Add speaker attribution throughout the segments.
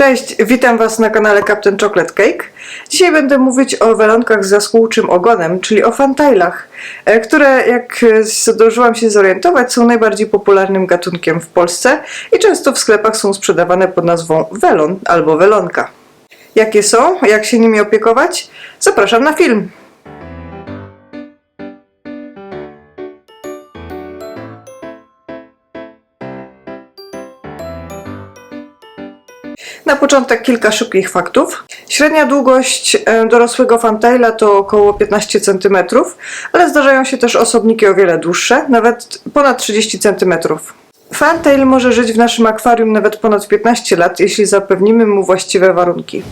Speaker 1: Cześć, witam Was na kanale Captain Chocolate Cake. Dzisiaj będę mówić o welonkach z jaskółczym ogonem, czyli o fantajlach, e, które jak e, zdążyłam się zorientować są najbardziej popularnym gatunkiem w Polsce i często w sklepach są sprzedawane pod nazwą welon albo welonka. Jakie są? Jak się nimi opiekować? Zapraszam na film! Początek kilka szybkich faktów. Średnia długość e, dorosłego fantaila to około 15 cm, ale zdarzają się też osobniki o wiele dłuższe, nawet ponad 30 cm. Fantail może żyć w naszym akwarium nawet ponad 15 lat, jeśli zapewnimy mu właściwe warunki.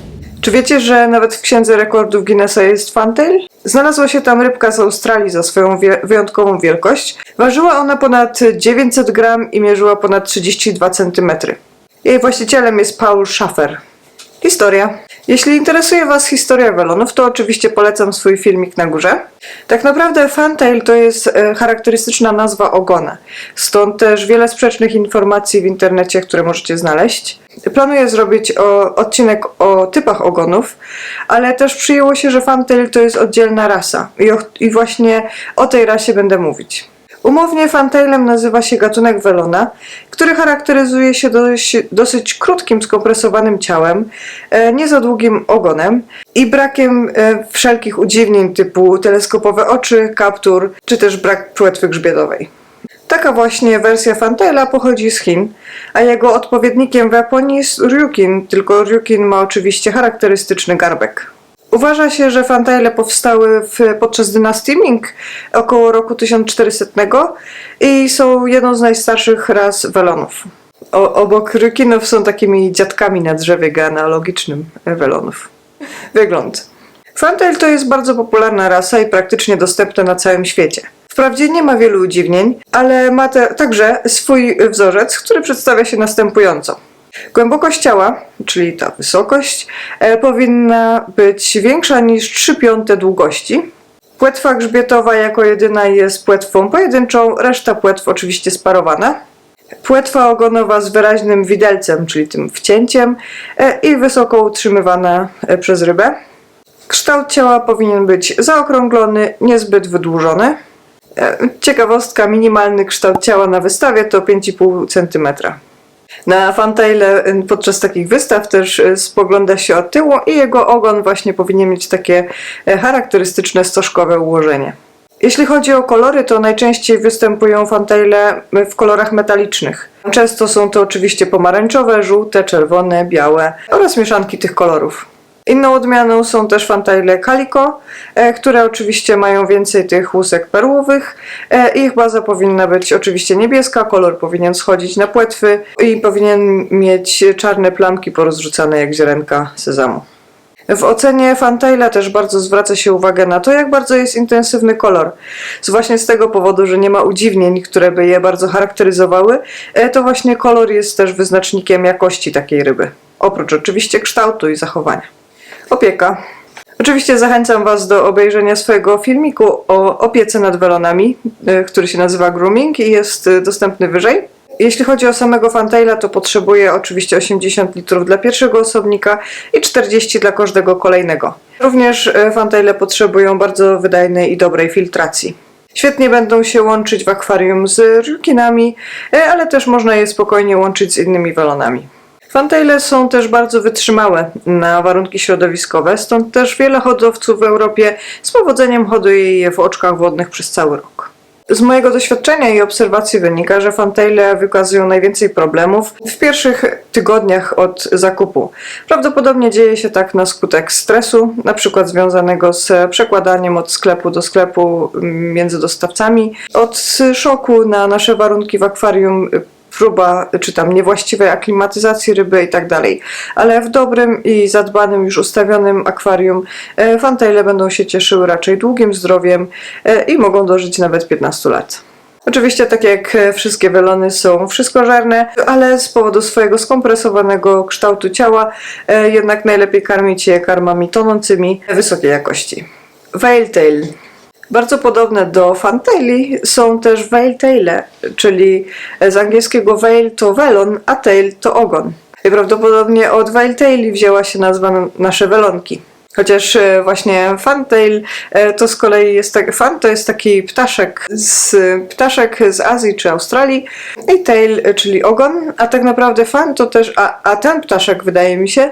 Speaker 1: Czy wiecie, że nawet w księdze rekordów Guinnessa jest fantail? Znalazła się tam rybka z Australii za swoją wyjątkową wielkość. Ważyła ona ponad 900 gram i mierzyła ponad 32 cm. Jej właścicielem jest Paul Schaffer. Historia. Jeśli interesuje Was historia welonów, to oczywiście polecam swój filmik na górze. Tak naprawdę fantail to jest e, charakterystyczna nazwa ogona. Stąd też wiele sprzecznych informacji w internecie, które możecie znaleźć. Planuję zrobić o, odcinek o typach ogonów, ale też przyjęło się, że fantail to jest oddzielna rasa i, o, i właśnie o tej rasie będę mówić. Umownie fantailem nazywa się gatunek welona, który charakteryzuje się dość, dosyć krótkim, skompresowanym ciałem, e, nie za długim ogonem i brakiem e, wszelkich udziwnień typu teleskopowe oczy, kaptur czy też brak płetwy grzbietowej. Taka właśnie wersja fantaila pochodzi z Chin, a jego odpowiednikiem w Japonii jest ryukin, tylko ryukin ma oczywiście charakterystyczny garbek. Uważa się, że fantaile powstały w, podczas dynastii Ming około roku 1400 i są jedną z najstarszych ras welonów. O, obok rykinów są takimi dziadkami na drzewie genealogicznym welonów. Wygląd. Fantail to jest bardzo popularna rasa i praktycznie dostępna na całym świecie. Wprawdzie nie ma wielu udziwnień, ale ma te, także swój wzorzec, który przedstawia się następująco. Głębokość ciała, czyli ta wysokość, e, powinna być większa niż 3 piąte długości. Płetwa grzbietowa jako jedyna jest płetwą pojedynczą, reszta płetw oczywiście sparowana. Płetwa ogonowa z wyraźnym widelcem, czyli tym wcięciem e, i wysoko utrzymywana e, przez rybę. Kształt ciała powinien być zaokrąglony, niezbyt wydłużony. Ciekawostka, minimalny kształt ciała na wystawie to 5,5 cm. Na fantaile y, podczas takich wystaw też y, spogląda się od tyłu i jego ogon właśnie powinien mieć takie e, charakterystyczne stożkowe ułożenie. Jeśli chodzi o kolory, to najczęściej występują fantaile w kolorach metalicznych. Często są to oczywiście pomarańczowe, żółte, czerwone, białe oraz mieszanki tych kolorów. Inną odmianą są też fantaile calico, e, które oczywiście mają więcej tych łusek perłowych. E, Ich baza powinna być oczywiście niebieska, kolor powinien schodzić na płetwy i powinien mieć czarne plamki porozrzucane jak ziarenka sezamu. W ocenie Fantaila też bardzo zwraca się uwagę na to, jak bardzo jest intensywny kolor. Z właśnie z tego powodu, że nie ma udziwnień, które by je bardzo charakteryzowały, e, to właśnie kolor jest też wyznacznikiem jakości takiej ryby. Oprócz oczywiście kształtu i zachowania. Opieka. Oczywiście zachęcam Was do obejrzenia swojego filmiku o opiece nad welonami, e, który się nazywa Grooming i jest e, dostępny wyżej. Jeśli chodzi o samego fantaila, to potrzebuje oczywiście 80 litrów dla pierwszego osobnika i 40 dla każdego kolejnego. Również e, fantaile potrzebują bardzo wydajnej i dobrej filtracji. Świetnie będą się łączyć w akwarium z ryukinami, ale też można je spokojnie łączyć z innymi welonami. Fantaile są też bardzo wytrzymałe na warunki środowiskowe, stąd też wiele hodowców w Europie z powodzeniem hoduje je w oczkach wodnych przez cały rok. Z mojego doświadczenia i obserwacji wynika, że fantaile wykazują najwięcej problemów w pierwszych tygodniach od zakupu. Prawdopodobnie dzieje się tak na skutek stresu, na przykład związanego z przekładaniem od sklepu do sklepu mm, między dostawcami, od szoku na nasze warunki w akwarium, próba czy tam niewłaściwej aklimatyzacji ryby i tak dalej. Ale w dobrym i zadbanym, już ustawionym akwarium e, fantaile będą się cieszyły raczej długim zdrowiem e, i mogą dożyć nawet 15 lat. Oczywiście, tak jak e, wszystkie welony są wszystkożerne, ale z powodu swojego skompresowanego kształtu ciała jednak najlepiej karmić je karmami tonącymi wysokiej jakości. Whaletail bardzo podobne do fantaili są też whaletaile, czyli z angielskiego whale to welon, a tail to ogon. I prawdopodobnie od Wildtaili wzięła się nazwa na nasze welonki. Chociaż e, właśnie fantail e, to z kolei jest tak, fan to jest taki ptaszek z, ptaszek z Azji czy Australii i tail, e, czyli ogon, a tak naprawdę fan to też, a, a ten ptaszek wydaje mi się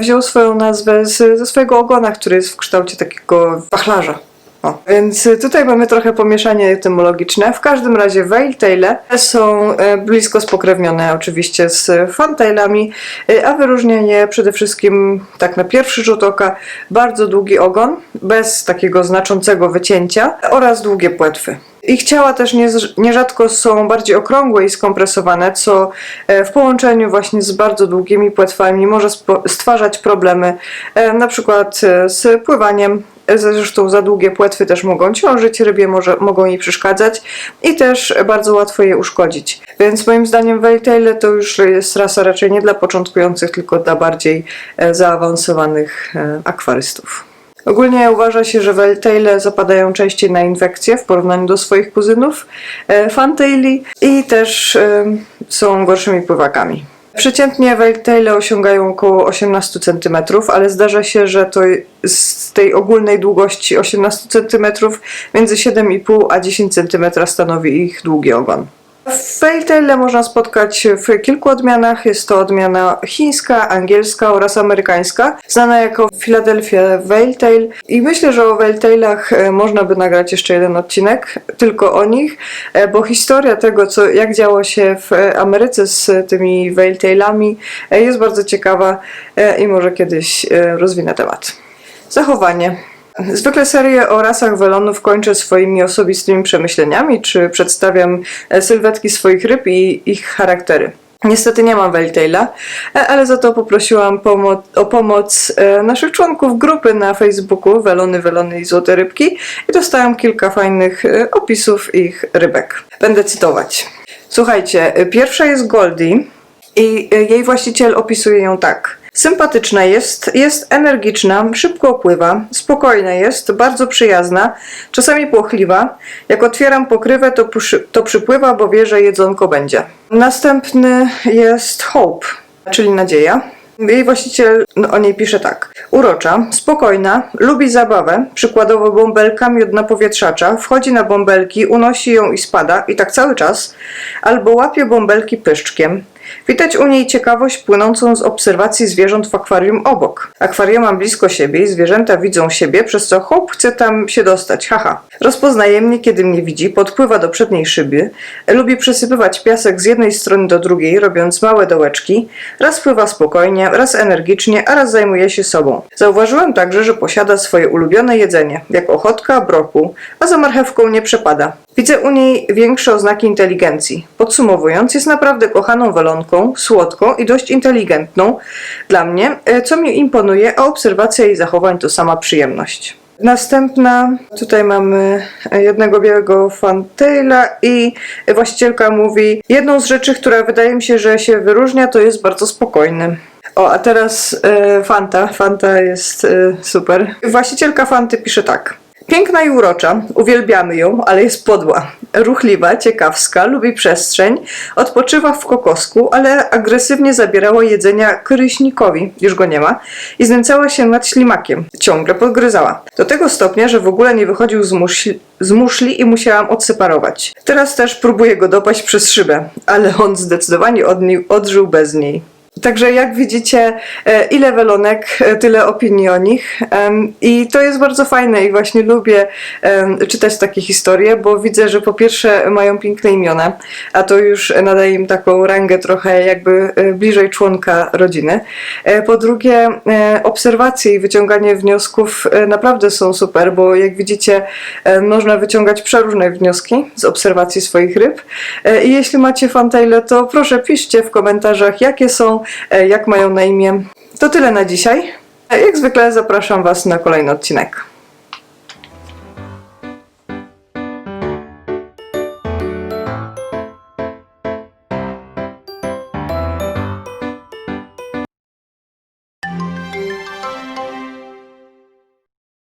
Speaker 1: wziął swoją nazwę z, ze swojego ogona, który jest w kształcie takiego wachlarza. O, więc tutaj mamy trochę pomieszanie etymologiczne. W każdym razie Veiltaile są e, blisko spokrewnione oczywiście z fantailami, y, a wyróżnia je przede wszystkim, tak na pierwszy rzut oka, bardzo długi ogon, bez takiego znaczącego wycięcia oraz długie płetwy. Ich ciała też nie, nierzadko są bardziej okrągłe i skompresowane, co e, w połączeniu właśnie z bardzo długimi płetwami może stwarzać problemy, e, na przykład e, z pływaniem. Zresztą za długie płetwy też mogą ciążyć, rybie może, mogą jej przeszkadzać i też bardzo łatwo je uszkodzić. Więc moim zdaniem Waytaile to już jest rasa raczej nie dla początkujących, tylko dla bardziej e, zaawansowanych e, akwarystów. Ogólnie uważa się, że Welltaile zapadają częściej na infekcje w porównaniu do swoich kuzynów e, Fantaili i też są gorszymi pływakami. Przeciętnie Welltaile osiągają około 18 cm, ale zdarza się, że to z tej ogólnej długości 18 cm między 7,5 a 10 cm stanowi ich długi ogon. Welltaile można spotkać w kilku odmianach. Jest to odmiana chińska, angielska oraz amerykańska, znana jako Philadelphia Welltail. I myślę, że o Welltailach e, można by nagrać jeszcze jeden odcinek, tylko o nich, e, bo historia tego, co, jak działo się w e, Ameryce z tymi Welltailami e, jest bardzo ciekawa i może kiedyś rozwinę temat. Zachowanie. Zwykle serię o rasach welonów kończę swoimi osobistymi przemyśleniami, czy przedstawiam e, sylwetki swoich ryb i ich charaktery. Niestety nie mam Welltaila, e, ale za to poprosiłam pomo- o pomoc e, naszych członków grupy na Facebooku Welony, Welony i Złote Rybki i dostałam kilka fajnych opisów ich rybek. Będę cytować. Słuchajcie, pierwsza jest Goldie i jej właściciel opisuje ją tak. Sympatyczna jest, jest energiczna, szybko pływa, spokojna jest, bardzo przyjazna, czasami płochliwa. Jak otwieram pokrywę, to, to przypływa, bo wie, że jedzonko będzie. Następny jest Hope, czyli nadzieja. Jej właściciel no, o niej pisze tak. Urocza, spokojna, lubi zabawę, przykładowo bąbelka miód powietrzacza, wchodzi na bąbelki, unosi ją i spada, i tak cały czas, albo łapie bąbelki pyszczkiem. Widać u niej ciekawość płynącą z obserwacji zwierząt w akwarium obok. Akwarium mam blisko siebie i zwierzęta widzą siebie, przez co Hope chce tam się dostać, haha. Rozpoznaje mnie, kiedy mnie widzi, podpływa do przedniej szyby, lubi przesypywać piasek z jednej strony do drugiej, robiąc małe dołeczki, raz pływa spokojnie, raz energicznie, a raz zajmuje się sobą. Zauważyłem także, że posiada swoje ulubione jedzenie, jak ochotka, brokuł, a za marchewką nie przepada. Widzę u niej większe oznaki inteligencji. Podsumowując, jest naprawdę kochaną welonką, słodką i dość inteligentną dla mnie, e, co mi imponuje, a obserwacja jej zachowań to sama przyjemność. Następna, tutaj mamy jednego białego fantaila i właścicielka mówi, jedną z rzeczy, która wydaje mi się, że się wyróżnia, to jest bardzo spokojny. O, a teraz e, Fanta. Fanta jest e, super. Właścicielka Fanty pisze tak. Piękna i urocza, uwielbiamy ją, ale jest podła. Ruchliwa, ciekawska, lubi przestrzeń, odpoczywa w kokosku, ale agresywnie zabierała jedzenia kryśnikowi, już go nie ma, i znęcała się nad ślimakiem. Ciągle podgryzała. Do tego stopnia, że w ogóle nie wychodził z muszli, z muszli i musiałam odseparować. Teraz też próbuję go dopaść przez szybę, ale on zdecydowanie od odżył bez niej. Także jak widzicie, e, ile welonek, e, tyle opinii o nich. I to jest bardzo fajne i właśnie lubię czytać takie historie, bo widzę, że po pierwsze mają piękne imiona, a to już nadaje im taką rangę trochę jakby e, bliżej członka rodziny. Po drugie, obserwacje i wyciąganie wniosków naprawdę są super, bo jak widzicie, można wyciągać przeróżne wnioski z obserwacji swoich ryb. I jeśli macie fantaile, to proszę piszcie w komentarzach, jakie są, jak mają na imię. To tyle na dzisiaj. E, Jak zwykle zapraszam Was na kolejny odcinek.